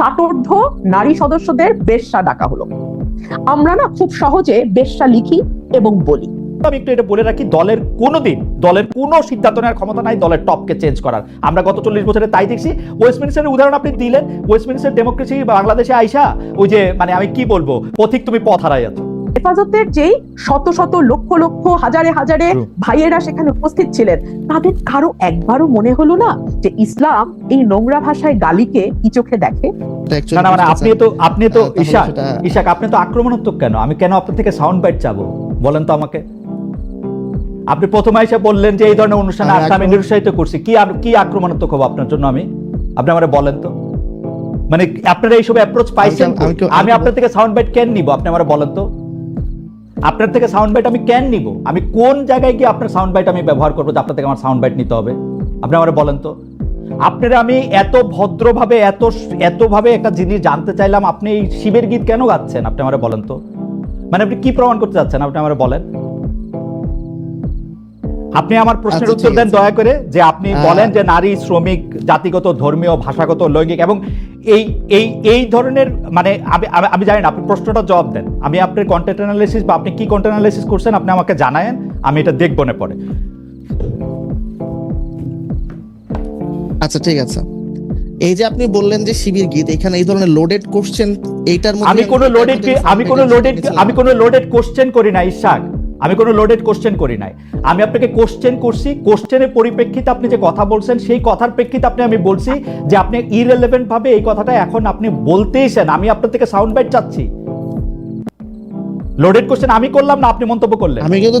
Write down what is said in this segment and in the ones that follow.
ষাটোর্ধ নারী সদস্যদের বেশ্যা ডাকা হলো। আমরা না খুব সহজে বেশ্যা লিখি এবং বলি। আমি একটু এটা বলে রাখি, দলের কোনো দিন দলের কোনো সিদ্ধান্ত নেওয়ার ক্ষমতা নাই, দলের টপকে চেঞ্জ করার। আমরা গত চল্লিশ বছরে তাই দেখছি ওয়েস্টমিনিস্টারের উদাহরণ আপনি দিলেন ওয়েস্টমিনিস্টার ডেমোক্রেসি বাংলাদেশে আইসা, ওই যে মানে আমি কি বলব, পথিক তুমি পথ হারাই আছো হেফাজতের যেই শত শত লক্ষ লক্ষ হাজারে হাজারে ভাইয়েরা সেখানে উপস্থিত ছিলেন তাদের কারও একবারও মনে হলো না যে ইসলাম এই নোংরা ভাষায় গালিকে কি চোখে দেখে? মানে আপনি তো আপনি তো ইশাক ইশাক আপনি তো আক্রমণাত্মক কেন? আমি কেন আপনার থেকে সাউন্ড বাইট চাবো? বলেন তো আমাকে। আপনি প্রথমে এসে বললেন যে এই ধরনের অনুষ্ঠানে আসতে আমি নিরুৎসাহিত করছি। কি আর কি আক্রমণাত্মক হব আপনার জন্য আমি? আপনি আমার বলেন তো। মানে আপনারা এইসব অ্যাপ্রোচ পাইছেন আমি- আপনার থেকে সাউন্ড বাইট কেন নিব? আপনি আমার বলেন তো। আপনার থেকে সাউন্ড বাইট আমি কেন নিব? আমি কোন জায়গায় গিয়ে আপনার সাউন্ড বাইট আমি ব্যবহার করব যে আপনার থেকে আমার সাউন্ড বাইট নিতে হবে? আপনি আমার বলেন তো। আপনারা আমি এত ভদ্রভাবে এত এতভাবে একটা জিনিস জানতে চাইলাম আপনি এই শিবের গীত কেন গাচ্ছেন? আপনি আমার বলেন তো। মানে আপনি কি প্রমাণ করতে চাচ্ছেন? আপনি আমার বলেন। আপনি আমার প্রশ্নের আচ্ছা, উত্তর দেন দয়া করে যে আপনি বলেন যে নারী শ্রমিক জাতিগত ধর্মীয় ভাষাগত লৈঙ্গিক এবং এই এই এই ধরনের মানে আমি আমি- জানি না আপনি প্রশ্নটা জবাব দেন। আমি আপনার কন্টেন্ট অ্যানালাইসিস বা আপনি কি কন্টেন্ট অ্যানালাইসিস করছেন আপনি আমাকে জানায়েন আমি এটা দেখব না পরে। আচ্ছা ঠিক আছে। এই যে আপনি বললেন যে শিবির গীত এখানে এই ধরনের লোডেড কোশ্চেন এইটার মধ্যে আমি কোনো লোডেড আমি কোনো লোডেড আমি কোনো লোডেড কোশ্চেন করি না ইশাক। আমি কোনো লোডেড কোশ্চেন করি নাই। আমি আপনাকে কোশ্চেন করছি কোশ্চেনের পরিপ্রেক্ষিতে আপনি যে কথা বলছেন, সেই কথার প্রেক্ষিতে আপনি আমি বলছি যে আপনি ইরেলেভেন্ট ভাবে এই কথাটা এখন আপনি বলতেইছেন আমি আপনার থেকে সাউন্ড বাইট চাচ্ছি। লোডেড কোশ্চেন আমি করলাম না, আপনি মন্তব্য করলেন? আমি কিন্তু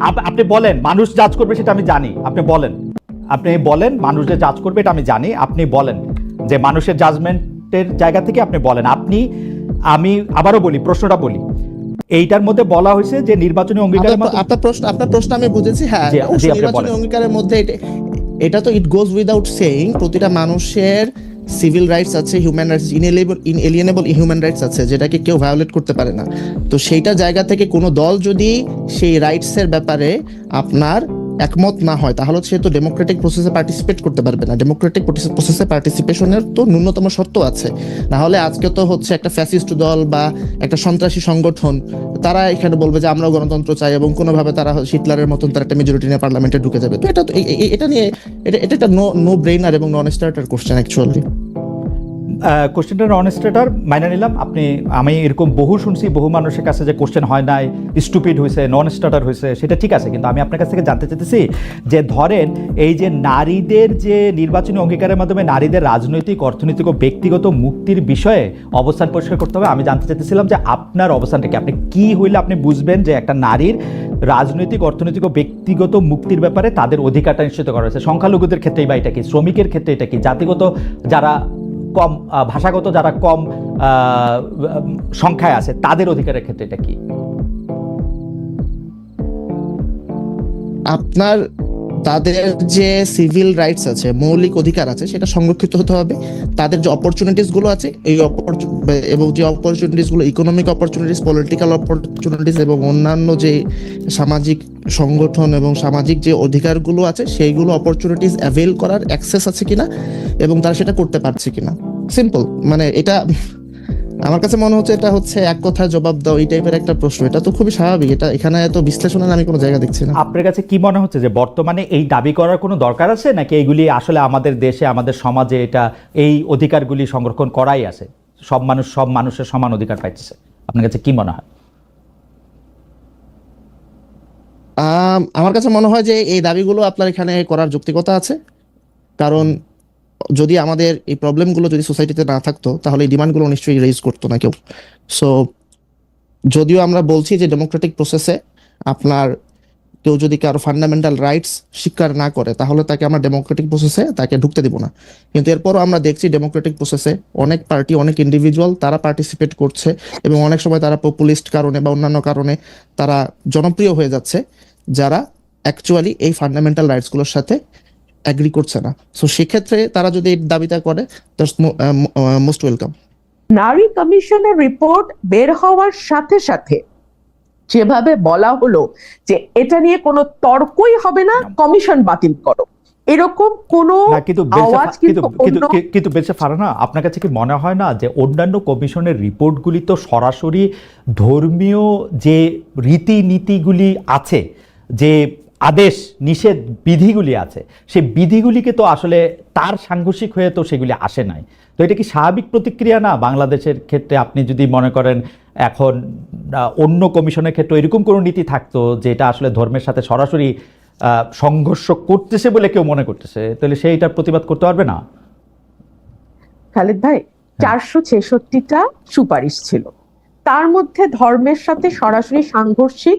আপনি বলেন মানুষ জাজ করবে সেটা আমি জানি। আপনি বলেন। আপনি বলেন মানুষ যে জাজ করবে এটা আমি জানি। আপনি বলেন যে মানুষের জাজমেন্টের জায়গা থেকে আপনি বলেন। আপনি আমি আবারও বলি প্রশ্নটা বলি। এইটার মধ্যে বলা হয়েছে যে নির্বাচনী অঙ্গীকারের আপনার প্রশ্ন আপনার প্রশ্ন আমি বুঝেছি হ্যাঁ নির্বাচনী অঙ্গীকারের মধ্যে এটা- এটা তো ইট গোজ উইদাউট সেইং প্রতিটা মানুষের সিভিল রাইটস আছে human rights inalienable inalienable human rights আছে, যেটাকে কেউ ভায়োলেট করতে পারে না। তো সেইটা জায়গা থেকে কোনো দল যদি সেই রাইটসের ব্যাপারে আপনার একমত না হয়, তাহলে সে তো ডেমোক্রেটিক প্রসেসে পার্টিসিপেট করতে পারবে না। ডেমোক্রেটিক প্রসেসে পার্টিসিপেশনের তো ন্যূনতম শর্ত আছে। না হলে আজকে তো হচ্ছে একটা ফ্যাসিস্ট দল বা একটা সন্ত্রাসী সংগঠন, তারা এখানে বলবে যে, আমরাও গণতন্ত্র চাই এবং কোনোভাবে তারা হিটলারের মতন তারা একটা মেজরিটি নিয়ে পার্লামেন্টে ঢুকে যাবে। তো এটা এটা নিয়ে, এটা এটা একটা নো নো ব্রেইনার এবং নন স্টার্টার কোশ্চেন অ্যাকচুয়ালি কোশ্চেনটা অনেস্টেটার মাইনে নিলাম। আপনি, আমি এরকম বহু শুনছি, বহু মানুষের কাছে যে কোশ্চেন হয় নাই স্টুপিড হয়েছে নন স্টার্টার হয়েছে সেটা ঠিক আছে, কিন্তু আমি আপনার কাছ থেকে জানতে চাইতেছি যে ধরেন এই যে নারীদের যে নির্বাচনী অঙ্গীকারের মাধ্যমে নারীদের রাজনৈতিক, অর্থনৈতিক ও ব্যক্তিগত মুক্তির বিষয়ে অবস্থান পরিষ্কার করতে হবে, আমি জানতে চাইতেছিলাম যে আপনার অবস্থানটা কি? আপনি কি হইলে আপনি বুঝবেন যে একটা নারীর রাজনৈতিক, অর্থনৈতিক ও ব্যক্তিগত মুক্তির ব্যাপারে তাদের অধিকারটা নিশ্চিত করা হয়েছে? সংখ্যালঘুদের ক্ষেত্রেই বা এটা কি? শ্রমিকের ক্ষেত্রে এটা কি? জাতিগত যারা কম ভাষাগত যারা কম সংখ্যায় আছে তাদের অধিকারের ক্ষেত্রে এটা কি? আপনার তাদের যে সিভিল রাইটস আছে, মৌলিক অধিকার আছে, সেটা সংরক্ষিত হতে হবে। তাদের যে অপরচুনিটিসগুলো আছে, এই এবং যে অপরচুনিটিসগুলো ইকোনমিক অপরচুনিটিস পলিটিক্যাল অপরচুনিটিস এবং অন্যান্য যে সামাজিক সংগঠন এবং সামাজিক যে অধিকারগুলো আছে, সেইগুলো অপরচুনিটিস অ্যাভেল করার অ্যাক্সেস আছে কিনা এবং তারা সেটা করতে পারছে কিনা। সিম্পল মানে এটা আমার কাছে মনে হচ্ছে এটা হচ্ছে এক কথায় জবাব দাও এই টাইপের একটা প্রশ্ন। এটা তো খুবই স্বাভাবিক। এটা এখানে এত বিশ্লেষণের আমি কোনো জায়গা দেখছি না। আপনার কাছে কি মনে হচ্ছে যে বর্তমানে এই দাবি করার কোনো দরকার আছে নাকি এইগুলি আসলে আমাদের দেশে আমাদের সমাজে এটা এই অধিকারগুলি সংরক্ষণ করাই আছে? সব মানুষ সব মানুষের সমান অধিকার পাইছে আপনার কাছে কি মনে হয়? আম, আমার কাছে মনে হয় যে এই দাবিগুলো আপনার এখানে করার যৌক্তিকতা আছে। কারণ যদি আমাদের এই প্রবলেমগুলো যদি সোসাইটিতে না থাকতো, তাহলে এই ডিমান্ডগুলো নিশ্চয়ই রেজ করতো না কেউ। সো যদিও আমরা বলছি যে ডেমোক্রেটিক প্রসেসে আপনার কেউ যদি কারও ফান্ডামেন্টাল রাইটস স্বীকার না করে, তাহলে তাকে আমরা ডেমোক্রেটিক প্রসেসে তাকে ঢুকতে দিব না। কিন্তু এরপরও আমরা দেখছি ডেমোক্রেটিক প্রসেসে অনেক পার্টি অনেক ইন্ডিভিজুয়াল তারা পার্টিসিপেট করছে এবং অনেক সময় তারা পপুলিস্ট কারণে বা অন্যান্য কারণে তারা জনপ্রিয় হয়ে যাচ্ছে, যারা অ্যাকচুয়ালি এই ফান্ডামেন্টাল রাইটসগুলোর সাথে অ্যাগ্রি করছে না। সো সেক্ষেত্রে তারা যদি এই দাবিটা করে মোস্ট ওয়েলকাম নারী কমিশনের রিপোর্ট বের হওয়ার সাথে সাথে যেভাবে বলা হলো যে এটা নিয়ে কোনো তর্কই হবে না কমিশন বাতিল করো। এরকম কোনো আওয়াজ কিন্তু কিন্তু কিন্তু অন্য- কিন্তু বেলসা ফারানা আপনার কাছে কি মনে হয় না যে অন্যান্য কমিশনের রিপোর্টগুলি তো সরাসরি ধর্মীয় যে রীতিনীতিগুলি আছে যে আদেশ নিষেধ বিধিগুলি আছে। সেই বিধিগুলিকে তো আসলে তার সাংঘর্ষিক হয়ে তো সেগুলি আসে নাই। তো এটা কি স্বাভাবিক প্রতিক্রিয়া না? বাংলাদেশের ক্ষেত্রে আপনি যদি মনে করেন এখন অন্য কমিশনের ক্ষেত্রে এরকম কোনো নীতি থাকতো যে এটা আসলে ধর্মের সাথে সরাসরি আহ, সংঘর্ষ করতেছে বলে কেউ মনে করতেছে তাহলে সে সেইটার প্রতিবাদ করতে পারবে না? খালেদ ভাই চারশো ছেষট্টিটা সুপারিশ ছিল। তার মধ্যে ধর্মের সাথে সরাসরি সাংঘর্ষিক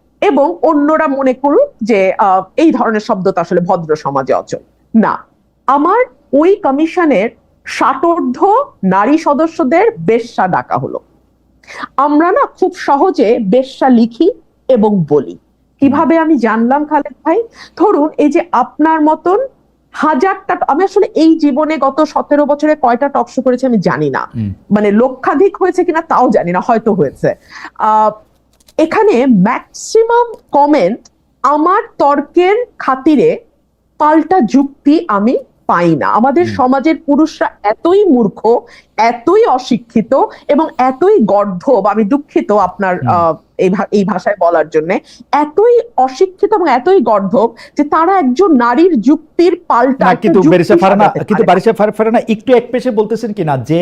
এবং অন্যরা মনে করুক যে আহ, এই ধরনের শব্দ তো আসলে ভদ্র সমাজে অচল। না আমার ওই কমিশনের ষাটোর্ধ নারী সদস্যদের বেশ্যা ডাকা হলো। আমরা না খুব সহজে বেশ্যা লিখি এবং বলি। কীভাবে আমি জানলাম খালেদ ভাই? ধরুন এই যে আপনার মতন হাজারটা আমি আসলে এই জীবনে গত সতেরো বছরে কয়টা টকশো করেছি আমি জানি না। মানে লক্ষাধিক হয়েছে কিনা তাও জানি না হয়তো হয়েছে। আহ, এখানে ম্যাক্সিমাম কমেন্ট আমার তর্কের খাতিরে পাল্টা যুক্তি আমি পাই না। আমাদের সমাজের পুরুষরা এতই মূর্খ এতই অশিক্ষিত এবং এতই গর্ধব আমি দুঃখিত আপনার আহ, এই এই ভাষায় বলার জন্য এতই অশিক্ষিত এবং এতই গর্ধব যে তারা একজন নারীর যুক্তির পাল্টা কিন্তু কিন্তু একটু এক পেশে বলতেছেন কিনা যে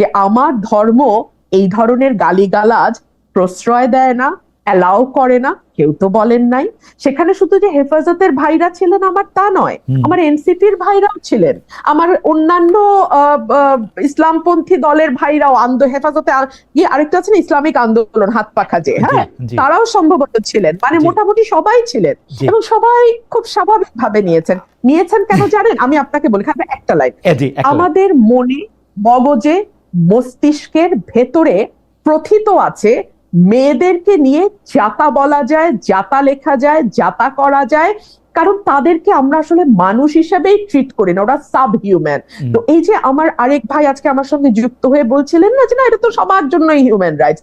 যে আমার ধর্ম এই ধরনের গালিগালাজ প্রশ্রয় দেয় না অ্যালাউ করে না কেউ তো বলেন নাই। সেখানে শুধু যে হেফাজতের ভাইরা ছিলেন আমার তা নয় আমার এনসিপির ভাইরাও ছিলেন আমার অন্যান্য ইসলামপন্থী দলের ভাইরাও আন্দো হেফাজতে ইয়ে আরেকটা আছে না ইসলামিক আন্দোলন হাত পাখা যে হ্যাঁ? তারাও সম্ভবত ছিলেন মানে মোটামুটি সবাই ছিলেন এবং সবাই খুব স্বাভাবিক ভাবে নিয়েছেন। নিয়েছেন কেন জানেন? আমি আপনাকে বলি একটা লাইন। আমাদের মনে মগজে মস্তিষ্কের ভেতরে প্রথিত আছে মেয়েদেরকে নিয়ে যাতা বলা যায় যাতা লেখা যায় যাতা করা যায়। কারণ তাদেরকে আমরা আসলে মানুষ হিসেবেই ট্রিট করি না ওরা সাব হিউম্যান তো এই যে আমার আরেক ভাই আজকে আমার সঙ্গে যুক্ত হয়ে বলছিলেন না যে না এটা তো সবার জন্যই হিউম্যান রাইটস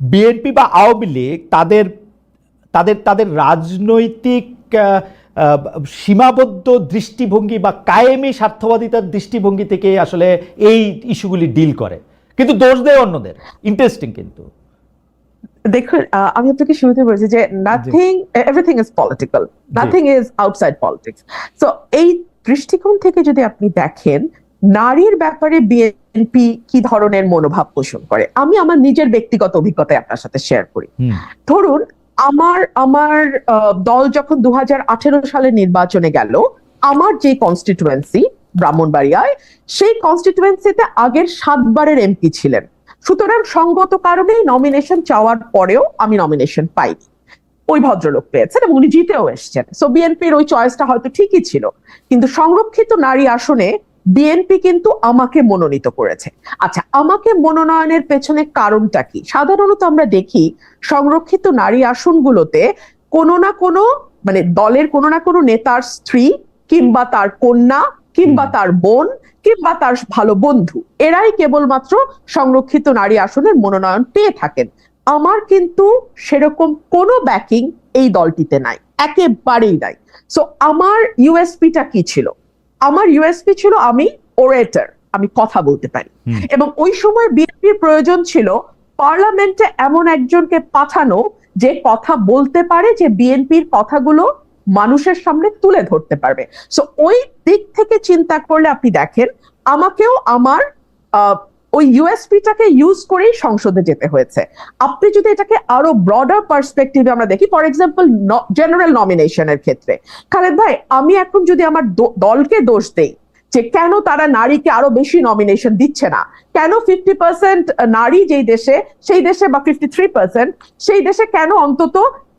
বিএনপি বা আওয়ামী লীগ তাদের তাদের তাদের রাজনৈতিক সীমাবদ্ধ দৃষ্টিভঙ্গি বা কায়েমি স্বার্থবাদিতার দৃষ্টিভঙ্গি থেকে আসলে এই ইস্যুগুলি ডিল করে। কিন্তু দোষ দেয় অন্যদের। ইন্টারেস্টিং কিন্তু। দেখুন আমি আপনাকে শুরুতে বলেছি যে nothing everything is political nothing is outside politics so এই দৃষ্টিকোণ থেকে যদি আপনি দেখেন নারীর ব্যাপারে বিএনপি কি ধরনের মনোভাব পোষণ করে? আমি আমার নিজের ব্যক্তিগত অভিজ্ঞতায় আপনার সাথে শেয়ার করি। ধরুন আমার আমার দল যখন দু সালে নির্বাচনে গেল আমার যে কনস্টিটুয়েন্সি ব্রাহ্মণবাড়িয়ায় সেই কনস্টিটুয়েন্সিতে আগের সাতবারের এমপি ছিলেন। সুতরাং সঙ্গত কারণেই নমিনেশন চাওয়ার পরেও আমি নমিনেশন পাইনি। ওই ভদ্রলোক পেয়েছেন এবং উনি জিতেও এসছেন। সো বিএনপির ওই চয়েসটা হয়তো ঠিকই ছিল। কিন্তু সংরক্ষিত নারী আসনে বিএনপি কিন্তু আমাকে মনোনীত করেছে। আচ্ছা আমাকে মনোনয়নের পেছনে কারণটা কি? সাধারণত আমরা দেখি সংরক্ষিত নারী আসনগুলোতে কোনো না কোনো মানে দলের কোনো না কোনো নেতার স্ত্রী কিংবা তার কন্যা কিংবা তার বোন কিংবা তার ভালো বন্ধু এরাই কেবলমাত্র সংরক্ষিত নারী আসনের মনোনয়ন পেয়ে থাকেন। আমার কিন্তু সেরকম কোনো ব্যাকিং এই দলটিতে নাই একেবারেই নাই। সো আমার ইউএসপিটা কি ছিল? আমার ইউএসপি ছিল আমি ওরেটার আমি কথা বলতে পারি। এবং ওই সময় বিএনপির প্রয়োজন ছিল পার্লামেন্টে এমন একজনকে পাঠানো যে কথা বলতে পারে যে বিএনপির কথাগুলো মানুষের সামনে তুলে ধরতে পারবে। সো ওই দিক থেকে চিন্তা করলে আপনি দেখেন আমাকেও আমার আহ, ওই ইউএসপিটাকে ইউজ করেই সংসদে যেতে হয়েছে। আপনি যদি এটাকে আরও ব্রডার পার্সপেক্টিভে আমরা দেখি ফর এক্সাম্পল জেনারেল নমিনেশনের ক্ষেত্রে। খালেদ ভাই আমি এখন যদি আমার দলকে দোষ দেই যে কেন তারা নারীকে আরও বেশি নমিনেশন দিচ্ছে না? কেন ফিফটি পার্সেন্ট নারী যেই দেশে সেই দেশে বা ফিফটি থ্রি পার্সেন্ট সেই দেশে কেন অন্তত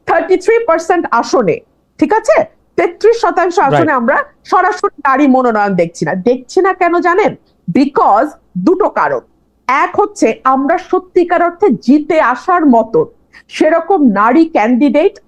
থার্টি থ্রি পার্সেন্ট আসনে? ঠিক আছে? তেত্রিশ শতাংশ আসনে আমরা সরাসরি নারী মনোনয়ন দেখছি না। দেখছি না কেন জানেন? বিকজ দুটো কারণ। এক হচ্ছে আমরা সত্যিকার অর্থে জিতে আসার মতো সেরকম নারী ক্যান্ডিডেট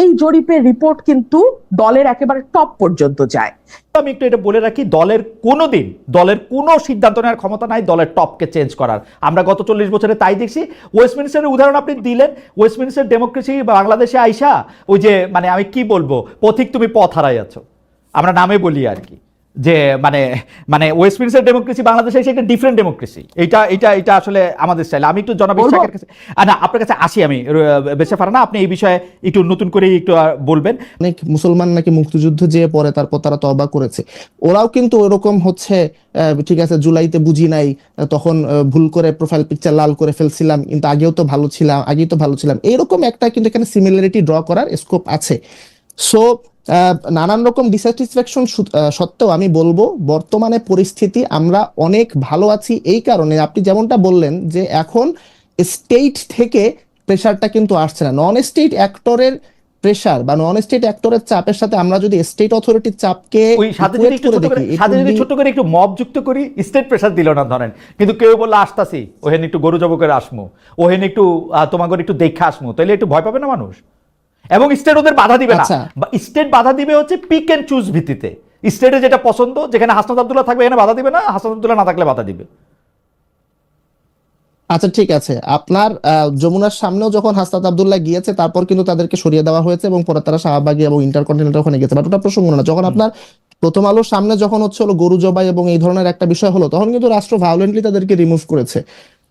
এই জরিপের রিপোর্ট কিন্তু দলের একেবারে টপ পর্যন্ত যায়। আমি একটু এটা বলে রাখি, দলের কোনো দিন দলের কোনো সিদ্ধান্ত নেওয়ার ক্ষমতা নাই দলের টপকে চেঞ্জ করার। আমরা গত চল্লিশ বছরে তাই দেখছি ওয়েস্টমিনিস্টারের উদাহরণ আপনি দিলেন ওয়েস্টমিনিস্টার ডেমোক্রেসি বাংলাদেশে আইসা, ওই যে মানে আমি কি বলব, পথিক তুমি পথ হারাই আছো আমরা নামে বলি আর কি। যে মানে মানে ওয়েস্টমিনিস্টার ডেমোক্রেসি বাংলাদেশে এসে একটা ডিফারেন্ট ডেমোক্রেসি এটা এটা এটা আসলে আমাদের স্টাইল আমি একটু জনাব? ইশাকের কাছে না আপনার কাছে আসি আমি। বেঁচে পারা না আপনি এই বিষয়ে একটু নতুন করে একটু বলবেন। অনেক মুসলমান নাকি মুক্তিযুদ্ধ যেয়ে পরে তারপর তারা তবা করেছে। ওরাও কিন্তু ওরকম হচ্ছে ঠিক আছে জুলাইতে বুঝি নাই তখন ভুল করে প্রোফাইল পিকচার লাল করে ফেলছিলাম কিন্তু আগেও তো ভালো ছিলাম আগেই তো ভালো ছিলাম। এইরকম একটা কিন্তু এখানে সিমিলারিটি ড্র করার স্কোপ আছে। সো নানান রকম ডিস্যাটিসফ্যাকশন সত্ত্বেও আমি বলব বর্তমানে পরিস্থিতি আমরা অনেক ভালো আছি এই কারণে। আপনি যেমনটা বললেন যে এখন স্টেট থেকে প্রেশারটা কিন্তু আসছে না। নন স্টেট অ্যাক্টরের প্রেশার বা নন স্টেট অ্যাক্টরের চাপের সাথে আমরা যদি স্টেট অথরিটির চাপকে ওই সাথে যদি একটু সাথে যদি ছোট করে একটু মব যুক্ত করি স্টেট প্রেসার দিল না ধরেন। কিন্তু কেউ বলল আসতাছি ওহেন একটু গরু জব করে আসমু। ওহেন একটু তোমাকে একটু দেখে আসমু। তাহলে একটু ভয় পাবে না মানুষ? এবং স্টেট ওদের বাধা দিবে না। আচ্ছা। স্টেট বাধা দিবে হচ্ছে পিক এন্ড চুজ ভিত্তিতে। স্টেটে যেটা পছন্দ যেখানে হাসনাত আবদুল্লাহ থাকবে এখানে বাধা দিবে না হাসনাত আবদুল্লাহ না থাকলে বাধা দিবে। আচ্ছা ঠিক আছে। আপনার যমুনার সামনেও যখন হাসনাত আবদুল্লাহ গিয়েছে তারপর কিন্তু তাদেরকে সরিয়ে দেওয়া হয়েছে এবং পরে তারা শাহবাগী এবং ইন্টারকন্টিনেন্টাল ওখানে গেছে বাট ওটা প্রসঙ্গ না। যখন আপনার প্রথম আলোর সামনে যখন হচ্ছে হলো গরু জবাই এবং এই ধরনের একটা বিষয় হলো তখন কিন্তু রাষ্ট্র ভায়োলেন্টলি তাদেরকে রিমুভ করেছে।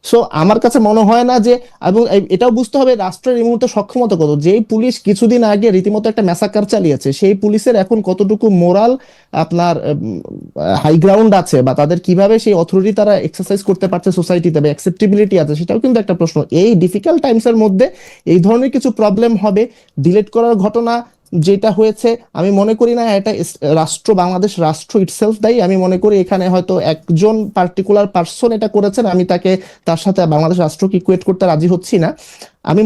সো আমার কাছে মনে হয় না যে, এবং এটাও বুঝতে হবে রাষ্ট্রের এই মুহূর্তে সক্ষমতা কত। যেই পুলিশ কিছুদিন আগে রীতিমতো একটা ম্যাসাকার চালিয়েছে, সেই পুলিশের এখন কতটুকু মোরাল আপনার হাই গ্রাউন্ড আছে বা তাদের কীভাবে সেই অথরিটি তারা এক্সারসাইজ করতে পারছে সোসাইটিতে বা অ্যাকসেপ্টেবিলিটি আছে, সেটাও কিন্তু একটা প্রশ্ন। এই ডিফিকাল্ট টাইমস এর মধ্যে এই ধরনের কিছু প্রবলেম হবে ডিলেট করার ঘটনা যেটা হয়েছে, আমি মনে করি না এটা রাষ্ট্র, বাংলাদেশ রাষ্ট্র ইটসেলফ দায়ী। আমি মনে করি এখানে হয়তো একজন পার্টিকুলার পার্সন এটা করেছেন, আমি তাকে তার সাথে বাংলাদেশ রাষ্ট্রকে ইকুয়েট করতে রাজি হচ্ছি না। আমি